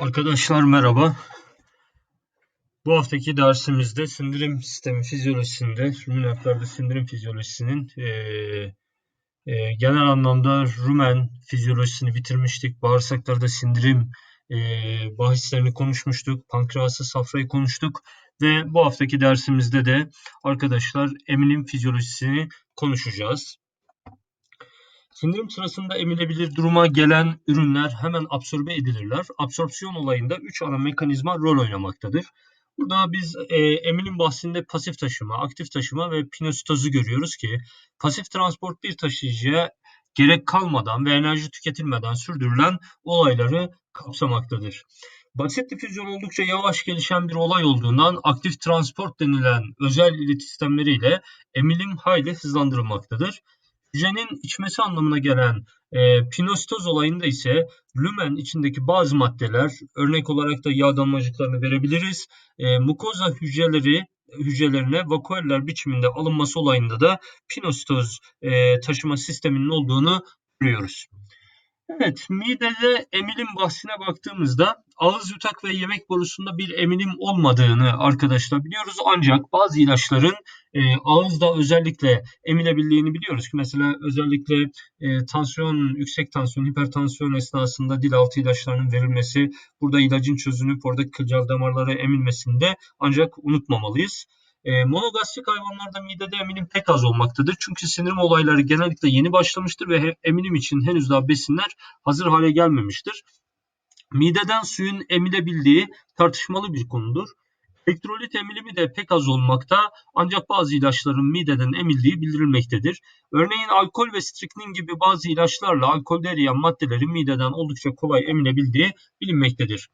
Arkadaşlar merhaba. Bu haftaki dersimizde sindirim sistemi fizyolojisinde, ruminantlarda sindirim fizyolojisinin e, e, genel anlamda rumen fizyolojisini bitirmiştik. Bağırsaklarda sindirim e, bahislerini konuşmuştuk. Pankreası, safrayı konuştuk. Ve bu haftaki dersimizde de arkadaşlar emilim fizyolojisini konuşacağız. Sindirim sırasında emilebilir duruma gelen ürünler hemen absorbe edilirler. Absorpsiyon olayında 3 ana mekanizma rol oynamaktadır. Burada biz e, emilim bahsinde pasif taşıma, aktif taşıma ve pinositozu görüyoruz ki pasif transport bir taşıyıcıya gerek kalmadan ve enerji tüketilmeden sürdürülen olayları kapsamaktadır. Basit difüzyon oldukça yavaş gelişen bir olay olduğundan aktif transport denilen özel ilet sistemleriyle emilim hayli hızlandırılmaktadır. Hücrenin içmesi anlamına gelen e, pinositoz olayında ise lümen içindeki bazı maddeler, örnek olarak da yağ damlacıklarını verebiliriz. E, mukoza hücreleri hücrelerine vakuoller biçiminde alınması olayında da pinositoz e, taşıma sisteminin olduğunu görüyoruz. Evet, midede emilim bahsine baktığımızda ağız yutak ve yemek borusunda bir emilim olmadığını arkadaşlar biliyoruz. Ancak bazı ilaçların e, ağızda özellikle emilebildiğini biliyoruz ki mesela özellikle e, tansiyon, yüksek tansiyon, hipertansiyon esnasında dil altı ilaçlarının verilmesi, burada ilacın çözünüp orada kılcal damarlara emilmesinde ancak unutmamalıyız. E, monogastrik hayvanlarda midede emilim pek az olmaktadır. Çünkü sindirim olayları genellikle yeni başlamıştır ve emilim için henüz daha besinler hazır hale gelmemiştir. Mideden suyun emilebildiği tartışmalı bir konudur. Elektrolit emilimi de pek az olmakta ancak bazı ilaçların mideden emildiği bildirilmektedir. Örneğin alkol ve striknin gibi bazı ilaçlarla alkolde eriyen maddelerin mideden oldukça kolay emilebildiği bilinmektedir.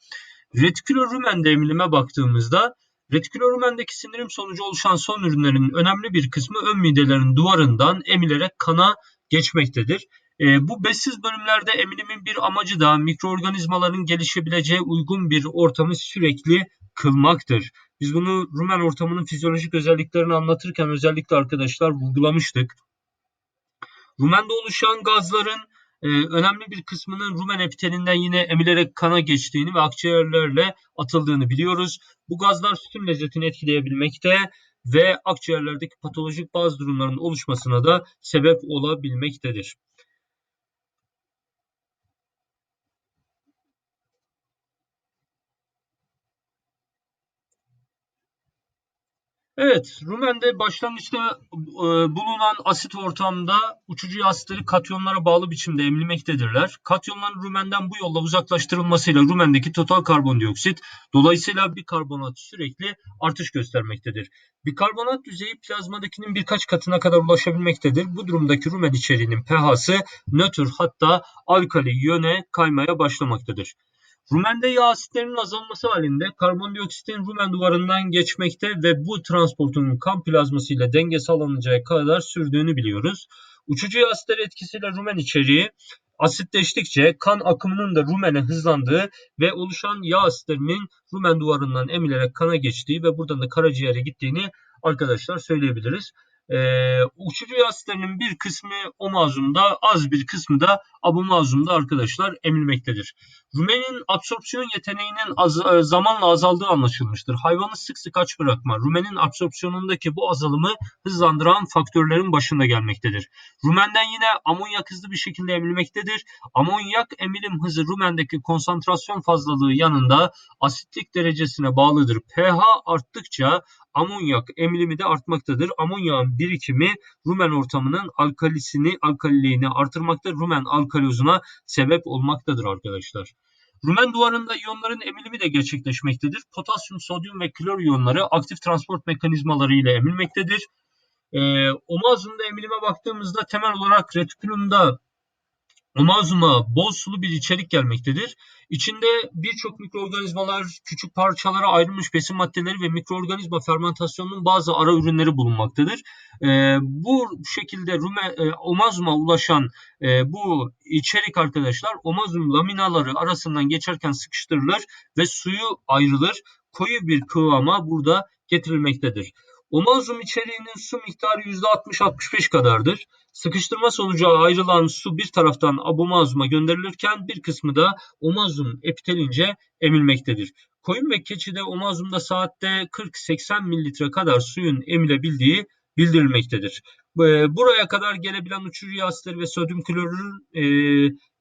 Retikülorümende emilime baktığımızda Retikülorümendeki sindirim sonucu oluşan son ürünlerin önemli bir kısmı ön midelerin duvarından emilerek kana geçmektedir. E, bu bessiz bölümlerde emilimin bir amacı da mikroorganizmaların gelişebileceği uygun bir ortamı sürekli kılmaktır. Biz bunu rumen ortamının fizyolojik özelliklerini anlatırken özellikle arkadaşlar vurgulamıştık. Rumende oluşan gazların e, önemli bir kısmının rumen epitelinden yine emilerek kana geçtiğini ve akciğerlerle atıldığını biliyoruz. Bu gazlar sütün lezzetini etkileyebilmekte ve akciğerlerdeki patolojik bazı durumların oluşmasına da sebep olabilmektedir. Evet, Rumen'de başlangıçta e, bulunan asit ortamda uçucu asitleri katyonlara bağlı biçimde emilmektedirler. Katyonların Rumen'den bu yolla uzaklaştırılmasıyla Rumen'deki total karbondioksit dolayısıyla bir karbonat sürekli artış göstermektedir. Bir karbonat düzeyi plazmadakinin birkaç katına kadar ulaşabilmektedir. Bu durumdaki Rumen içeriğinin pH'sı nötr hatta alkali yöne kaymaya başlamaktadır. Rumende yağ asitlerinin azalması halinde karbondioksitin rumen duvarından geçmekte ve bu transportunun kan plazması ile denge sağlanacağı kadar sürdüğünü biliyoruz. Uçucu yağ asitleri etkisiyle rumen içeriği asitleştikçe kan akımının da rumene hızlandığı ve oluşan yağ asitlerinin rumen duvarından emilerek kana geçtiği ve buradan da karaciğere gittiğini arkadaşlar söyleyebiliriz. Ee, uçucu asitlerinin bir kısmı o mazlumda az bir kısmı da abu mazlumda arkadaşlar emilmektedir. Rumenin absorpsiyon yeteneğinin az, e, zamanla azaldığı anlaşılmıştır. Hayvanı sık sık aç bırakma. Rumenin absorpsiyonundaki bu azalımı hızlandıran faktörlerin başında gelmektedir. Rumenden yine amonyak hızlı bir şekilde emilmektedir. Amonyak emilim hızı rumendeki konsantrasyon fazlalığı yanında asitlik derecesine bağlıdır. pH arttıkça amonyak emilimi de artmaktadır. Amonyağın birikimi rumen ortamının alkalisini, alkaliliğini artırmakta, rumen alkalozuna sebep olmaktadır arkadaşlar. Rumen duvarında iyonların emilimi de gerçekleşmektedir. Potasyum, sodyum ve klor iyonları aktif transport mekanizmaları ile emilmektedir. E, omazumda emilime baktığımızda temel olarak retikülümde Omazuma bol sulu bir içerik gelmektedir. İçinde birçok mikroorganizmalar, küçük parçalara ayrılmış besin maddeleri ve mikroorganizma fermentasyonunun bazı ara ürünleri bulunmaktadır. E, bu şekilde rume, e, omazuma ulaşan e, bu içerik arkadaşlar omazum laminaları arasından geçerken sıkıştırılır ve suyu ayrılır. Koyu bir kıvama burada getirilmektedir. Omazum içeriğinin su miktarı %60-65 kadardır. Sıkıştırma sonucu ayrılan su bir taraftan abomazuma gönderilirken bir kısmı da omazum epitelince emilmektedir. Koyun ve keçide omazumda saatte 40-80 mililitre kadar suyun emilebildiği bildirilmektedir. Ee, buraya kadar gelebilen uçucu asitleri ve sodyum klorürün e,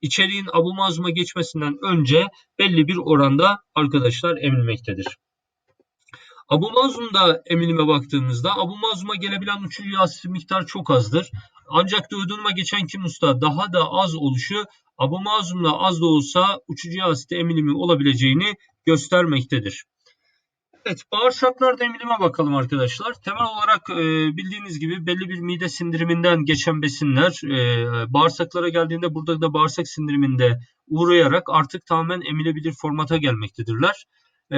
içeriğin abomazuma geçmesinden önce belli bir oranda arkadaşlar emilmektedir. Abu Mazlum'da eminime baktığımızda Abu Mazlum'a gelebilen uçucu yağ miktar çok azdır. Ancak duyduğuma geçen kimusta daha da az oluşu Abu Mazlum'da az da olsa uçucu yağ eminimi olabileceğini göstermektedir. Evet, bağırsaklarda emilime bakalım arkadaşlar. Temel olarak e, bildiğiniz gibi belli bir mide sindiriminden geçen besinler e, bağırsaklara geldiğinde burada da bağırsak sindiriminde uğrayarak artık tamamen emilebilir formata gelmektedirler. E,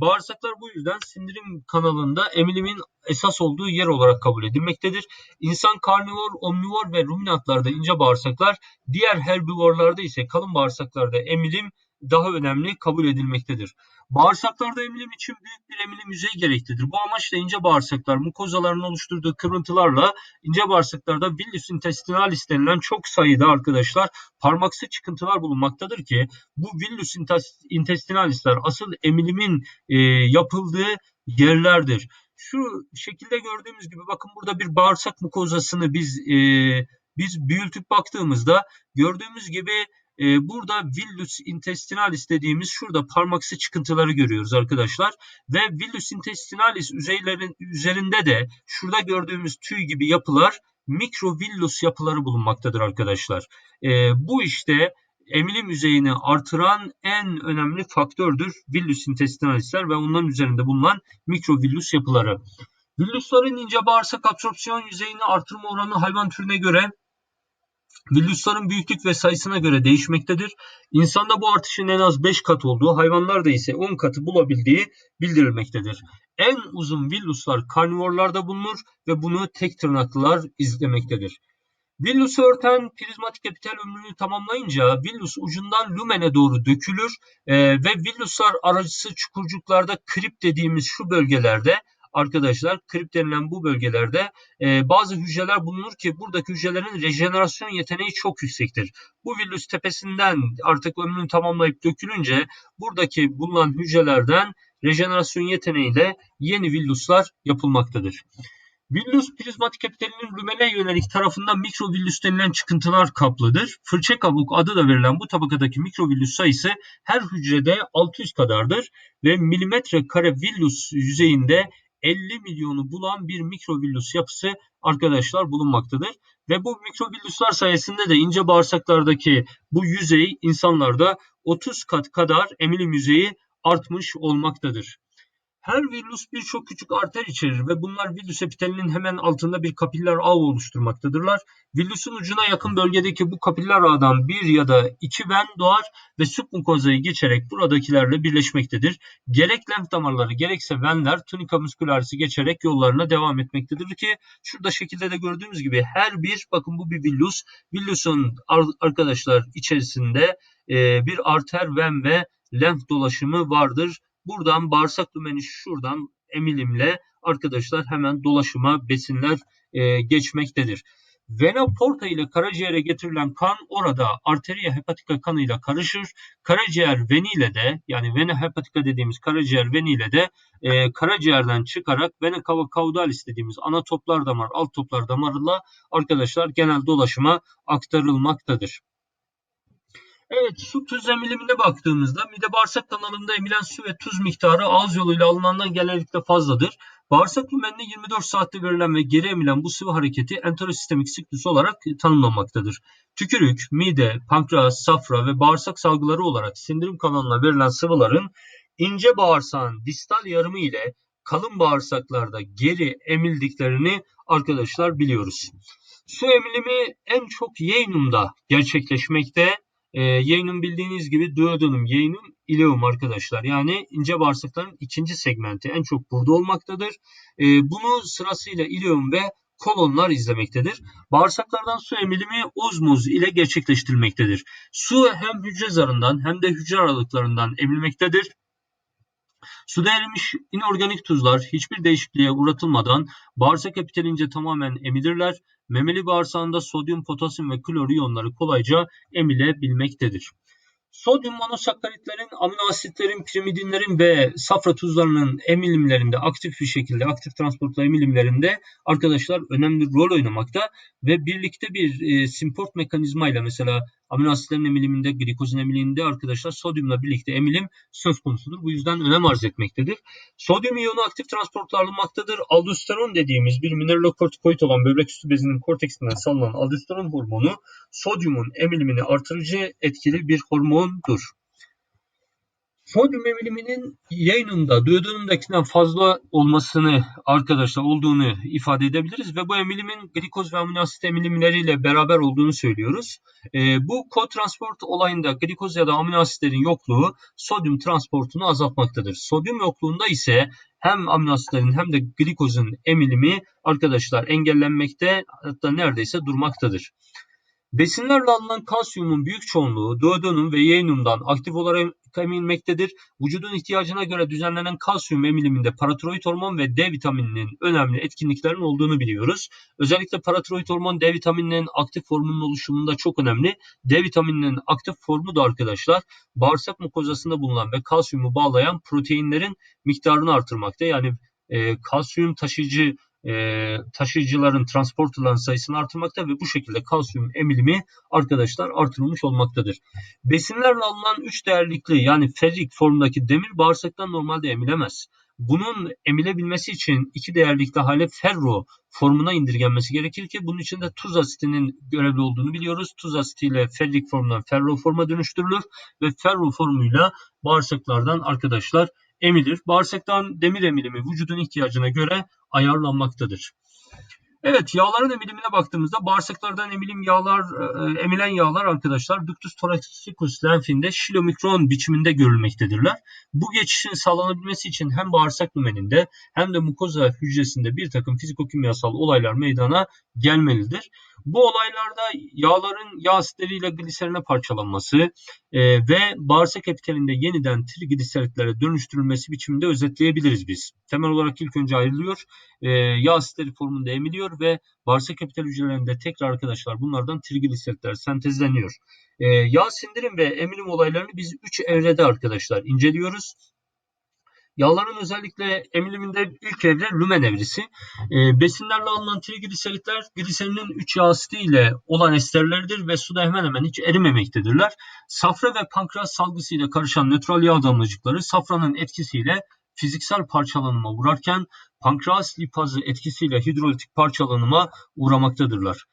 bağırsaklar bu yüzden sindirim kanalında emilimin esas olduğu yer olarak kabul edilmektedir. İnsan karnivor, omnivor ve ruminatlarda ince bağırsaklar, diğer herbivorlarda ise kalın bağırsaklarda emilim daha önemli kabul edilmektedir. Bağırsaklarda emilim için büyük bir emilim yüzeyi gereklidir. Bu amaçla ince bağırsaklar mukozaların oluşturduğu kırıntılarla ince bağırsaklarda villus intestinalis denilen çok sayıda arkadaşlar parmaksı çıkıntılar bulunmaktadır ki bu villus intestinalisler asıl emilimin e, yapıldığı yerlerdir. Şu şekilde gördüğümüz gibi bakın burada bir bağırsak mukozasını biz e, biz büyütüp baktığımızda gördüğümüz gibi e, burada villus intestinalis dediğimiz şurada parmaksı çıkıntıları görüyoruz arkadaşlar. Ve villus intestinalis yüzeylerin üzerinde de şurada gördüğümüz tüy gibi yapılar mikrovillus yapıları bulunmaktadır arkadaşlar. E, bu işte emilim yüzeyini artıran en önemli faktördür villus intestinalisler ve onların üzerinde bulunan mikrovillus yapıları. Villusların ince bağırsak absorpsiyon yüzeyini artırma oranı hayvan türüne göre Villusların büyüklük ve sayısına göre değişmektedir. İnsanda bu artışın en az 5 kat olduğu, hayvanlarda ise 10 katı bulabildiği bildirilmektedir. En uzun villuslar karnivorlarda bulunur ve bunu tek tırnaklılar izlemektedir. Villusu örten prizmatik epitel ömrünü tamamlayınca villus ucundan lumene doğru dökülür e, ve villuslar aracısı çukurcuklarda krip dediğimiz şu bölgelerde arkadaşlar krip denilen bu bölgelerde e, bazı hücreler bulunur ki buradaki hücrelerin rejenerasyon yeteneği çok yüksektir. Bu villus tepesinden artık ömrünü tamamlayıp dökülünce buradaki bulunan hücrelerden rejenerasyon yeteneğiyle yeni villuslar yapılmaktadır. Villus prizmatik epitelinin lümene yönelik tarafından mikrovillus denilen çıkıntılar kaplıdır. Fırça kabuk adı da verilen bu tabakadaki mikrovillus sayısı her hücrede 600 kadardır ve milimetre kare villus yüzeyinde 50 milyonu bulan bir mikrovillus yapısı arkadaşlar bulunmaktadır. Ve bu mikrovilluslar sayesinde de ince bağırsaklardaki bu yüzey insanlarda 30 kat kadar emilim yüzeyi artmış olmaktadır. Her virüs birçok küçük arter içerir ve bunlar virüs epitelinin hemen altında bir kapiller ağ oluşturmaktadırlar. Virüsün ucuna yakın bölgedeki bu kapiller ağdan bir ya da iki ven doğar ve submukozayı geçerek buradakilerle birleşmektedir. Gerek lenf damarları gerekse venler tunika muskularisi geçerek yollarına devam etmektedir ki şurada şekilde de gördüğümüz gibi her bir bakın bu bir villus. Villusun arkadaşlar içerisinde bir arter, ven ve lenf dolaşımı vardır Buradan bağırsak dümeni şuradan emilimle arkadaşlar hemen dolaşıma besinler e, geçmektedir. Vena porta ile karaciğere getirilen kan orada arteria hepatika kanıyla karışır. Karaciğer veniyle de yani vena hepatika dediğimiz karaciğer veniyle de e, karaciğerden çıkarak vena cava caudalis dediğimiz ana toplar damar, alt toplar damarıyla arkadaşlar genel dolaşıma aktarılmaktadır. Evet su tuz emilimine baktığımızda mide bağırsak kanalında emilen su ve tuz miktarı ağız yoluyla alınandan genellikle fazladır. Bağırsak lümenine 24 saatte verilen ve geri emilen bu sıvı hareketi enterosistemik siklus olarak tanımlanmaktadır. Tükürük, mide, pankreas, safra ve bağırsak salgıları olarak sindirim kanalına verilen sıvıların ince bağırsağın distal yarımı ile kalın bağırsaklarda geri emildiklerini arkadaşlar biliyoruz. Su emilimi en çok yeynumda gerçekleşmekte e, yayının bildiğiniz gibi duodenum, yayının ileum arkadaşlar. Yani ince bağırsakların ikinci segmenti en çok burada olmaktadır. E, bunu sırasıyla ileum ve kolonlar izlemektedir. Bağırsaklardan su emilimi ozmoz ile gerçekleştirilmektedir. Su hem hücre zarından hem de hücre aralıklarından emilmektedir. Suda erimiş inorganik tuzlar hiçbir değişikliğe uğratılmadan bağırsak epitelince tamamen emilirler. Memeli bağırsağında sodyum, potasyum ve klor iyonları kolayca emilebilmektedir. Sodyum monosakkaritlerin, amino asitlerin, pirimidinlerin ve safra tuzlarının emilimlerinde aktif bir şekilde aktif transportla emilimlerinde arkadaşlar önemli rol oynamakta ve birlikte bir e, simport mekanizmayla mesela amino asitlerin emiliminde, glikozun emiliminde arkadaşlar sodyumla birlikte emilim söz konusudur. Bu yüzden önem arz etmektedir. Sodyum iyonu aktif transportla alınmaktadır. Aldosteron dediğimiz bir mineralokortikoid olan böbrek üstü bezinin korteksinden salınan aldosteron hormonu sodyumun emilimini artırıcı etkili bir hormondur. Sodyum emiliminin yayınında duodenumdakinden fazla olmasını arkadaşlar olduğunu ifade edebiliriz ve bu emilimin glikoz ve amino asit emilimleriyle beraber olduğunu söylüyoruz. E, bu kotransport olayında glikoz ya da amino asitlerin yokluğu sodyum transportunu azaltmaktadır. Sodyum yokluğunda ise hem amino asitlerin hem de glikozun emilimi arkadaşlar engellenmekte hatta neredeyse durmaktadır. Besinlerle alınan kalsiyumun büyük çoğunluğu duodenum ve yeinumdan aktif olarak emilmektedir. Vücudun ihtiyacına göre düzenlenen kalsiyum emiliminde paratiroid hormon ve D vitamininin önemli etkinliklerin olduğunu biliyoruz. Özellikle paratiroid hormon D vitamininin aktif formunun oluşumunda çok önemli. D vitamininin aktif formu da arkadaşlar bağırsak mukozasında bulunan ve kalsiyumu bağlayan proteinlerin miktarını artırmakta. Yani e, kalsiyum taşıyıcı e, taşıyıcıların, transporterların sayısını artırmakta ve bu şekilde kalsiyum emilimi arkadaşlar artırılmış olmaktadır. Besinlerle alınan 3 değerlikli yani ferrik formdaki demir bağırsaktan normalde emilemez. Bunun emilebilmesi için iki değerlikli hale ferro formuna indirgenmesi gerekir ki bunun için de tuz asitinin görevli olduğunu biliyoruz. Tuz asitiyle ferrik formdan ferro forma dönüştürülür ve ferro formuyla bağırsaklardan arkadaşlar emilir. Bağırsaktan demir emilimi vücudun ihtiyacına göre ayarlanmaktadır. Evet yağların emilimine baktığımızda bağırsaklardan emilim yağlar, e, emilen yağlar arkadaşlar ductus thoracicus lenfinde şilomikron biçiminde görülmektedirler. Bu geçişin sağlanabilmesi için hem bağırsak lumeninde hem de mukoza hücresinde bir takım fizikokimyasal olaylar meydana gelmelidir. Bu olaylarda yağların yağ asitleriyle gliserine parçalanması e, ve bağırsak epitelinde yeniden trigliseриtlere dönüştürülmesi biçiminde özetleyebiliriz biz. Temel olarak ilk önce ayrılıyor. E, yağ asitleri formunda emiliyor ve bağırsak epitel hücrelerinde tekrar arkadaşlar bunlardan trigliseritler sentezleniyor. E, yağ sindirim ve emilim olaylarını biz 3 evrede arkadaşlar inceliyoruz. Yağların özellikle emiliminde ilk evre lumen evresi. E, besinlerle alınan trigliseritler gliserinin 3 yağ asidi ile olan esterleridir ve suda hemen hemen hiç erimemektedirler. Safra ve pankreas salgısı ile karışan nötral yağ damlacıkları safranın etkisiyle fiziksel parçalanıma uğrarken pankreas lipazı etkisiyle hidrolitik parçalanıma uğramaktadırlar.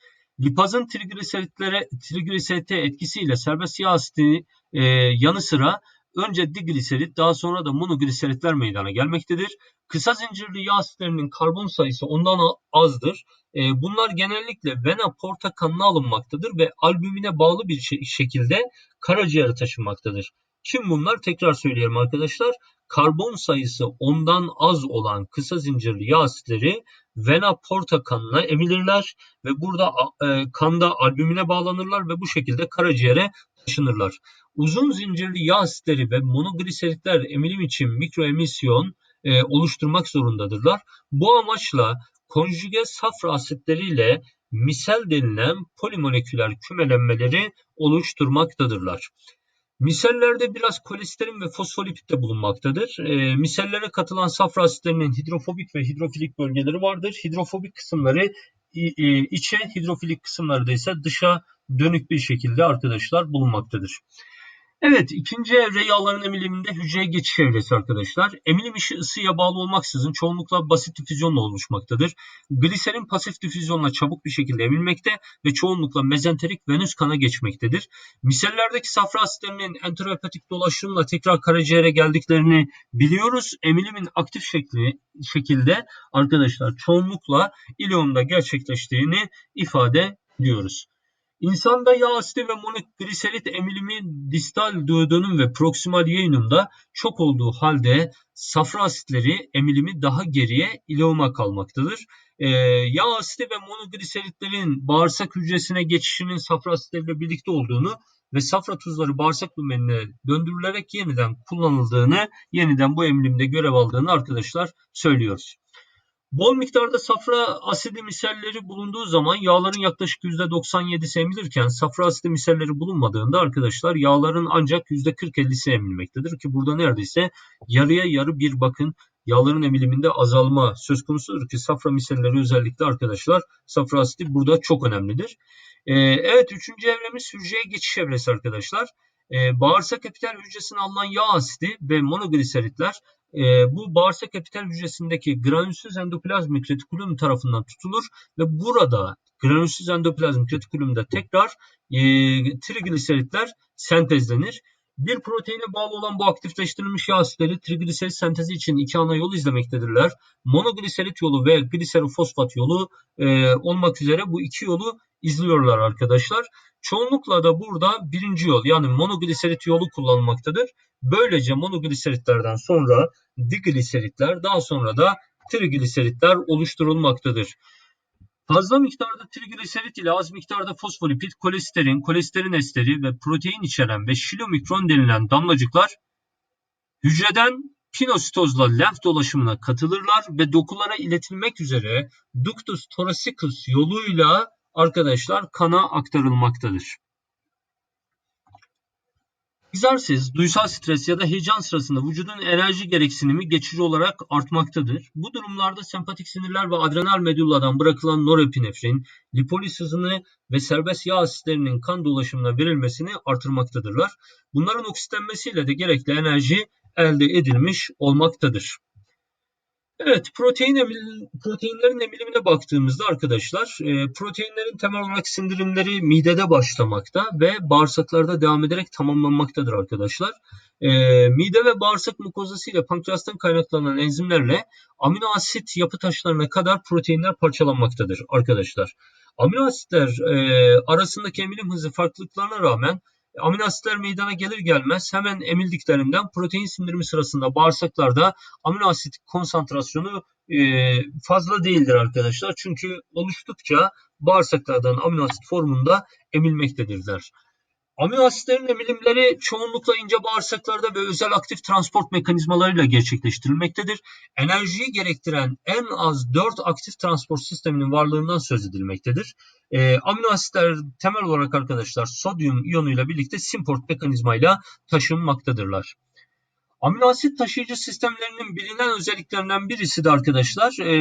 Lipazın trigliseritlere, trigliserite etkisiyle serbest yağ asidi e, yanı sıra önce digliserit daha sonra da monogliseritler meydana gelmektedir. Kısa zincirli yağ asitlerinin karbon sayısı ondan azdır. E, bunlar genellikle vena porta kanına alınmaktadır ve albümine bağlı bir şekilde karaciğere taşınmaktadır. Kim bunlar? Tekrar söyleyelim arkadaşlar. Karbon sayısı ondan az olan kısa zincirli yağ asitleri vena porta kanına emilirler ve burada e, kanda albümine bağlanırlar ve bu şekilde karaciğere taşınırlar. Uzun zincirli yağ asitleri ve monogliseritler emilim için mikroemisyon e, oluşturmak zorundadırlar. Bu amaçla konjüge safra asitleriyle misel denilen polimoleküler kümelenmeleri oluşturmaktadırlar. Misellerde biraz kolesterin ve fosfolipid de bulunmaktadır. E, misellere katılan safra asitlerinin hidrofobik ve hidrofilik bölgeleri vardır. Hidrofobik kısımları içe, hidrofilik kısımları da ise dışa dönük bir şekilde arkadaşlar bulunmaktadır. Evet ikinci evre yağların emiliminde hücreye geçiş evresi arkadaşlar. Emilim işi ısıya bağlı olmaksızın çoğunlukla basit difüzyonla oluşmaktadır. Gliserin pasif difüzyonla çabuk bir şekilde emilmekte ve çoğunlukla mezenterik venöz kana geçmektedir. Misellerdeki safra asitlerinin enterohepatik dolaşımla tekrar karaciğere geldiklerini biliyoruz. Emilimin aktif şekli şekilde arkadaşlar çoğunlukla ileumda gerçekleştiğini ifade ediyoruz. İnsanda yağ asidi ve monogliserit emilimi distal duodenum ve proksimal yayınımda çok olduğu halde safra asitleri emilimi daha geriye ileuma kalmaktadır. Ee, yağ asidi ve monogliseritlerin bağırsak hücresine geçişinin safra asitleriyle birlikte olduğunu ve safra tuzları bağırsak lumenine döndürülerek yeniden kullanıldığını, yeniden bu emilimde görev aldığını arkadaşlar söylüyoruz. Bol miktarda safra asidi misalleri bulunduğu zaman yağların yaklaşık %97'si emilirken safra asidi misalleri bulunmadığında arkadaşlar yağların ancak %40-50'si emilmektedir ki burada neredeyse yarıya yarı bir bakın yağların emiliminde azalma söz konusudur ki safra misalleri özellikle arkadaşlar safra asidi burada çok önemlidir. Ee, evet üçüncü evremiz hücreye geçiş evresi arkadaşlar. Ee, bağırsak epitel hücresine alınan yağ asidi ve monogliseritler e, bu bağırsak epitel hücresindeki granülsüz endoplazmik retikulum tarafından tutulur ve burada granülsüz endoplazmik retikulumda tekrar e, trigliseritler sentezlenir. Bir proteine bağlı olan bu aktifleştirilmiş yağ asitleri trigliserit sentezi için iki ana yol izlemektedirler. Monogliserit yolu ve gliserofosfat yolu e, olmak üzere bu iki yolu izliyorlar arkadaşlar. Çoğunlukla da burada birinci yol yani monogliserit yolu kullanılmaktadır. Böylece monogliseritlerden sonra digliseritler daha sonra da trigliseritler oluşturulmaktadır. Fazla miktarda trigliserit ile az miktarda fosfolipid, kolesterin, kolesterin esteri ve protein içeren ve şilomikron denilen damlacıklar hücreden pinositozla lenf dolaşımına katılırlar ve dokulara iletilmek üzere ductus thoracicus yoluyla arkadaşlar kana aktarılmaktadır. Egzersiz, duysal stres ya da heyecan sırasında vücudun enerji gereksinimi geçici olarak artmaktadır. Bu durumlarda sempatik sinirler ve adrenal medulladan bırakılan norepinefrin, lipolis hızını ve serbest yağ asitlerinin kan dolaşımına verilmesini artırmaktadırlar. Bunların oksitlenmesiyle de gerekli enerji elde edilmiş olmaktadır. Evet, protein emil, proteinlerin emilimine baktığımızda arkadaşlar, e, proteinlerin temel olarak sindirimleri midede başlamakta ve bağırsaklarda devam ederek tamamlanmaktadır arkadaşlar. E, mide ve bağırsak mukozası ile pankreastan kaynaklanan enzimlerle amino asit yapı taşlarına kadar proteinler parçalanmaktadır arkadaşlar. Amino asitler e, arasındaki emilim hızı farklılıklarına rağmen amino asitler meydana gelir gelmez hemen emildiklerinden protein sindirimi sırasında bağırsaklarda amino asit konsantrasyonu e, fazla değildir arkadaşlar. Çünkü oluştukça bağırsaklardan amino asit formunda emilmektedirler. Amino asitlerin emilimleri çoğunlukla ince bağırsaklarda ve özel aktif transport mekanizmalarıyla gerçekleştirilmektedir. Enerjiyi gerektiren en az 4 aktif transport sisteminin varlığından söz edilmektedir. E, amino asitler temel olarak arkadaşlar sodyum iyonuyla birlikte simport mekanizmayla taşınmaktadırlar. Amino asit taşıyıcı sistemlerinin bilinen özelliklerinden birisi de arkadaşlar e,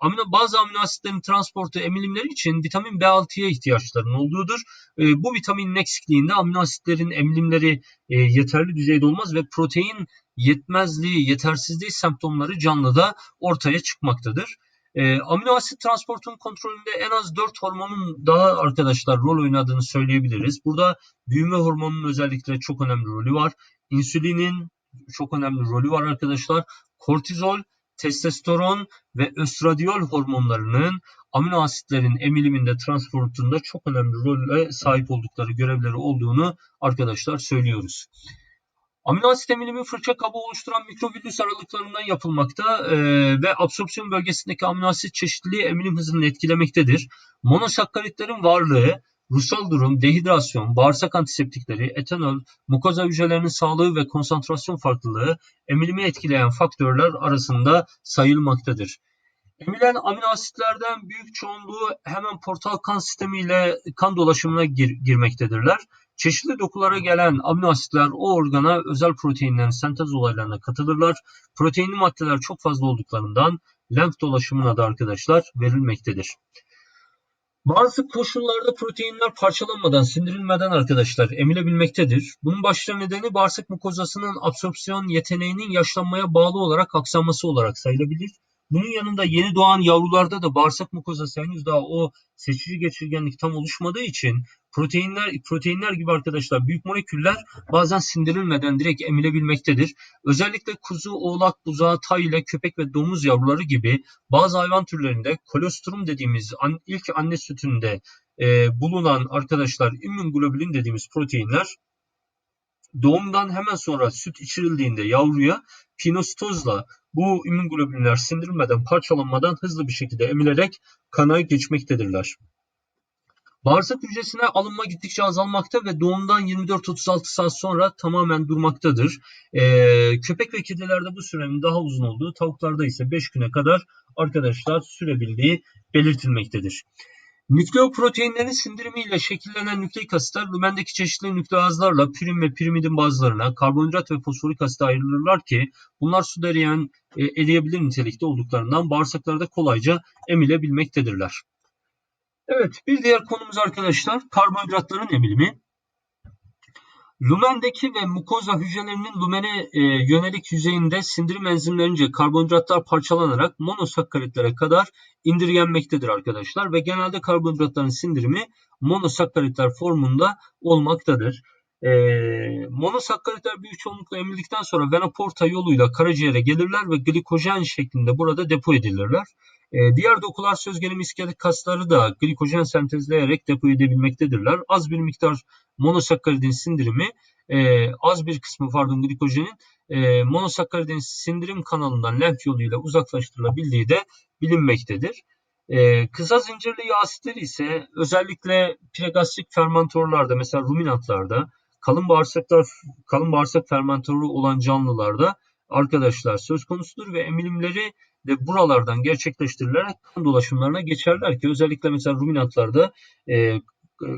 amino, bazı amino asitlerin transportu emilimleri için vitamin B6'ya ihtiyaçlarının olduğudur. E, bu vitaminin eksikliğinde amino asitlerin emilimleri e, yeterli düzeyde olmaz ve protein yetmezliği, yetersizliği semptomları canlıda ortaya çıkmaktadır. E, amino asit transportunun kontrolünde en az 4 hormonun daha arkadaşlar rol oynadığını söyleyebiliriz. Burada büyüme hormonunun özellikle çok önemli rolü var. İnsülinin, çok önemli rolü var arkadaşlar. Kortizol, testosteron ve östradiol hormonlarının amino asitlerin emiliminde, transportunda çok önemli role sahip oldukları, görevleri olduğunu arkadaşlar söylüyoruz. Amino asit emilimi fırça kabı oluşturan mikrovillüs aralıklarından yapılmakta e, ve absorpsiyon bölgesindeki amino asit çeşitliliği emilim hızını etkilemektedir. Monosakkaritlerin varlığı ruhsal durum, dehidrasyon, bağırsak antiseptikleri, etanol, mukoza hücrelerinin sağlığı ve konsantrasyon farklılığı emilimi etkileyen faktörler arasında sayılmaktadır. Emilen amino asitlerden büyük çoğunluğu hemen portal kan sistemiyle kan dolaşımına gir girmektedirler. Çeşitli dokulara gelen amino asitler o organa özel proteinlerin sentez olaylarına katılırlar. Proteinli maddeler çok fazla olduklarından lenf dolaşımına da arkadaşlar verilmektedir. Bazı koşullarda proteinler parçalanmadan, sindirilmeden arkadaşlar emilebilmektedir. Bunun başlıca nedeni bağırsak mukozasının absorpsiyon yeteneğinin yaşlanmaya bağlı olarak aksanması olarak sayılabilir. Bunun yanında yeni doğan yavrularda da bağırsak mukozası henüz daha o seçici geçirgenlik tam oluşmadığı için proteinler proteinler gibi arkadaşlar büyük moleküller bazen sindirilmeden direkt emilebilmektedir. Özellikle kuzu, oğlak, buzağı, tay ile köpek ve domuz yavruları gibi bazı hayvan türlerinde kolostrum dediğimiz an, ilk anne sütünde e, bulunan arkadaşlar immünoglobulin dediğimiz proteinler doğumdan hemen sonra süt içirildiğinde yavruya pinositozla bu immünglobulinler sindirilmeden, parçalanmadan hızlı bir şekilde emilerek kana geçmektedirler. Bağırsak hücresine alınma gittikçe azalmakta ve doğumdan 24-36 saat sonra tamamen durmaktadır. Ee, köpek ve kedilerde bu sürenin daha uzun olduğu, tavuklarda ise 5 güne kadar arkadaşlar sürebildiği belirtilmektedir. Nükleoproteinlerin sindirimiyle şekillenen nükleik asitler lümendeki çeşitli nükleazlarla pürin ve pirimidin bazılarına karbonhidrat ve fosforik asit ayrılırlar ki bunlar suda eriyen, e, eriyebilir nitelikte olduklarından bağırsaklarda kolayca emilebilmektedirler. Evet bir diğer konumuz arkadaşlar karbonhidratların emilimi. Lumendeki ve mukoza hücrelerinin lumene e, yönelik yüzeyinde sindirim enzimlerince karbonhidratlar parçalanarak monosakkaritlere kadar indirgenmektedir arkadaşlar ve genelde karbonhidratların sindirimi monosakkaritler formunda olmaktadır. E, monosakkaritler büyük çoğunlukla emildikten sonra vena porta yoluyla karaciğere gelirler ve glikojen şeklinde burada depo edilirler. E, diğer dokular söz gelimi iskelet kasları da glikojen sentezleyerek depo edebilmektedirler. Az bir miktar monosakkaridin sindirimi e, az bir kısmı pardon glikojenin e, monosakkaridin sindirim kanalından lenf yoluyla uzaklaştırılabildiği de bilinmektedir. E, kısa zincirli yağ asitleri ise özellikle pregastrik fermentörlerde mesela ruminantlarda kalın bağırsaklar kalın bağırsak fermentörü olan canlılarda arkadaşlar söz konusudur ve emilimleri de buralardan gerçekleştirilerek kan dolaşımlarına geçerler ki özellikle mesela ruminantlarda e,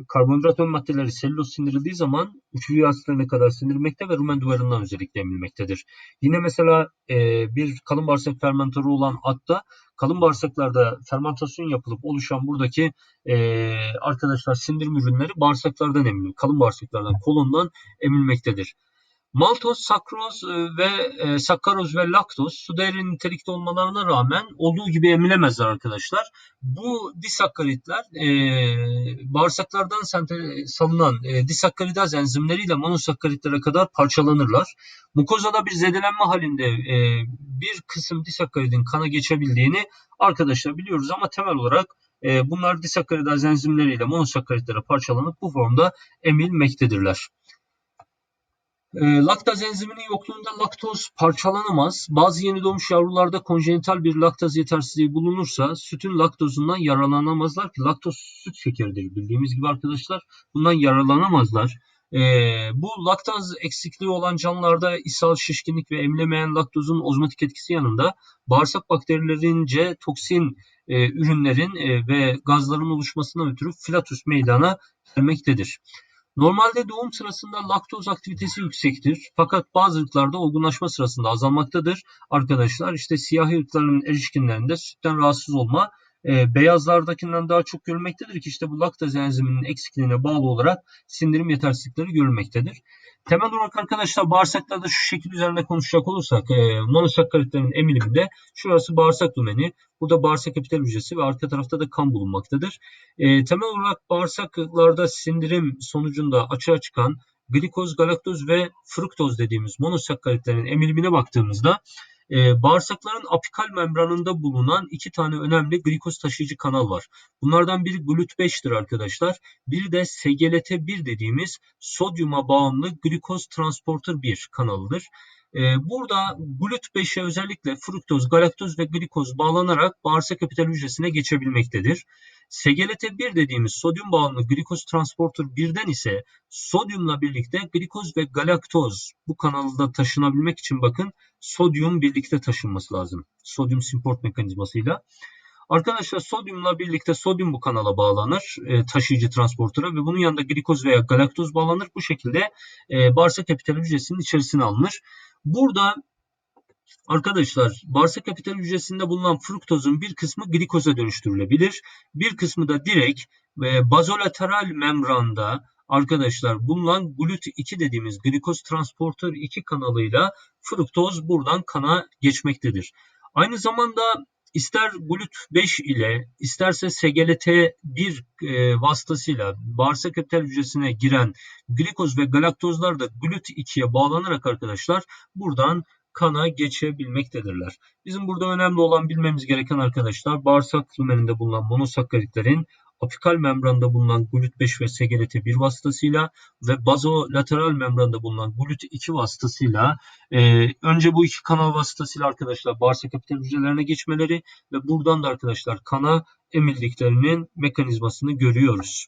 karbonhidrat ön maddeleri selüloz sindirildiği zaman uçucu asitlerine kadar sindirilmekte ve rumen duvarından özellikle emilmektedir. Yine mesela e, bir kalın bağırsak fermentörü olan atta kalın bağırsaklarda fermentasyon yapılıp oluşan buradaki e, arkadaşlar sindirim ürünleri bağırsaklardan emiliyor. Kalın bağırsaklardan, kolondan emilmektedir. Maltoz, sakroz e, ve e, sakkaroz ve laktoz su değerli nitelikte olmalarına rağmen olduğu gibi emilemezler arkadaşlar. Bu disakkaritler e, bağırsaklardan salınan e, disakkaridaz enzimleriyle monosakkaritlere kadar parçalanırlar. Mukozada bir zedelenme halinde e, bir kısım disakkaridin kana geçebildiğini arkadaşlar biliyoruz ama temel olarak e, bunlar disakkaridaz enzimleriyle monosakkaritlere parçalanıp bu formda emilmektedirler. E, laktaz enziminin yokluğunda laktoz parçalanamaz. Bazı yeni doğmuş yavrularda konjenital bir laktaz yetersizliği bulunursa sütün laktozundan yararlanamazlar ki laktoz süt şekeridir bildiğimiz gibi arkadaşlar. Bundan yararlanamazlar. E, bu laktaz eksikliği olan canlılarda ishal, şişkinlik ve emilemeyen laktozun ozmotik etkisi yanında bağırsak bakterilerince toksin e, ürünlerin e, ve gazların oluşmasına ötürü filatus meydana gelmektedir. Normalde doğum sırasında laktoz aktivitesi yüksektir. Fakat bazı ırklarda olgunlaşma sırasında azalmaktadır. Arkadaşlar işte siyahi ırkların erişkinlerinde sütten rahatsız olma e, beyazlardakinden daha çok görülmektedir ki işte bu laktaz enziminin eksikliğine bağlı olarak sindirim yetersizlikleri görülmektedir. Temel olarak arkadaşlar bağırsaklarda şu şekil üzerinde konuşacak olursak e, monosakkaritlerin emiliminde şurası bağırsak lumeni, burada bağırsak epitel hücresi ve arka tarafta da kan bulunmaktadır. E, temel olarak bağırsaklarda sindirim sonucunda açığa çıkan glikoz, galaktoz ve fruktoz dediğimiz monosakkaritlerin emilimine baktığımızda e, bağırsakların apikal membranında bulunan iki tane önemli glikoz taşıyıcı kanal var. Bunlardan biri GLUT5'tir arkadaşlar. Bir de SGLT1 dediğimiz sodyuma bağımlı glikoz transporter 1 kanalıdır. Ee, burada GLUT5'e özellikle fruktoz, galaktoz ve glikoz bağlanarak bağırsak epitel hücresine geçebilmektedir. SGLT1 dediğimiz sodyum bağımlı glikoz transporter 1'den ise sodyumla birlikte glikoz ve galaktoz bu kanalda taşınabilmek için bakın sodyum birlikte taşınması lazım. Sodyum simport mekanizmasıyla. Arkadaşlar sodyumla birlikte sodyum bu kanala bağlanır e, taşıyıcı transportera ve bunun yanında glikoz veya galaktoz bağlanır. Bu şekilde e, bağırsak epitel hücresinin içerisine alınır. Burada Arkadaşlar bağırsak epitel hücresinde bulunan fruktozun bir kısmı glikoza dönüştürülebilir. Bir kısmı da direkt ve bazolateral membranda arkadaşlar bulunan GLUT2 dediğimiz glikoz transportör 2 kanalıyla fruktoz buradan kana geçmektedir. Aynı zamanda ister GLUT5 ile isterse SGLT1 e, vasıtasıyla bağırsak epitel hücresine giren glikoz ve galaktozlar da GLUT2'ye bağlanarak arkadaşlar buradan kana geçebilmektedirler. Bizim burada önemli olan bilmemiz gereken arkadaşlar bağırsak lümeninde bulunan monosakkaritlerin apikal membranda bulunan GLUT5 ve SGLT1 vasıtasıyla ve bazolateral membranda bulunan GLUT2 vasıtasıyla e, önce bu iki kanal vasıtasıyla arkadaşlar bağırsak epitel hücrelerine geçmeleri ve buradan da arkadaşlar kana emildiklerinin mekanizmasını görüyoruz.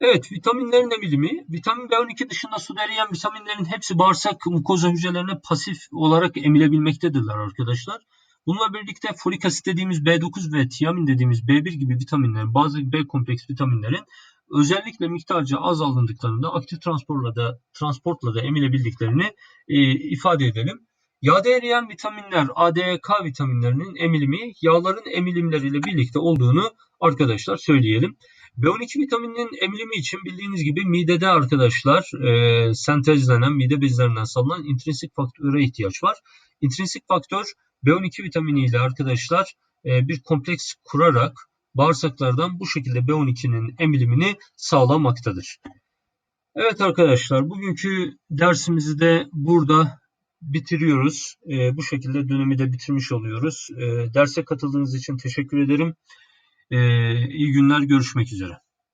Evet, vitaminlerin emilimi. Vitamin B12 dışında suda eriyen vitaminlerin hepsi bağırsak mukoza hücrelerine pasif olarak emilebilmektedirler arkadaşlar. Bununla birlikte folik asit dediğimiz B9 ve tiamin dediğimiz B1 gibi vitaminlerin, bazı B kompleks vitaminlerin özellikle miktarca az alındıklarında aktif transportla da, transportla da emilebildiklerini e, ifade edelim. Yağda eriyen vitaminler, ADK vitaminlerinin emilimi yağların emilimleriyle birlikte olduğunu arkadaşlar söyleyelim. B12 vitamininin emilimi için bildiğiniz gibi midede arkadaşlar e, sentezlenen, mide bezlerinden salınan intrinsik faktöre ihtiyaç var. İntrinsik faktör B12 vitamini ile arkadaşlar e, bir kompleks kurarak bağırsaklardan bu şekilde B12'nin emilimini sağlamaktadır. Evet arkadaşlar bugünkü dersimizi de burada bitiriyoruz. E, bu şekilde dönemi de bitirmiş oluyoruz. E, derse katıldığınız için teşekkür ederim. E, iyi günler görüşmek üzere.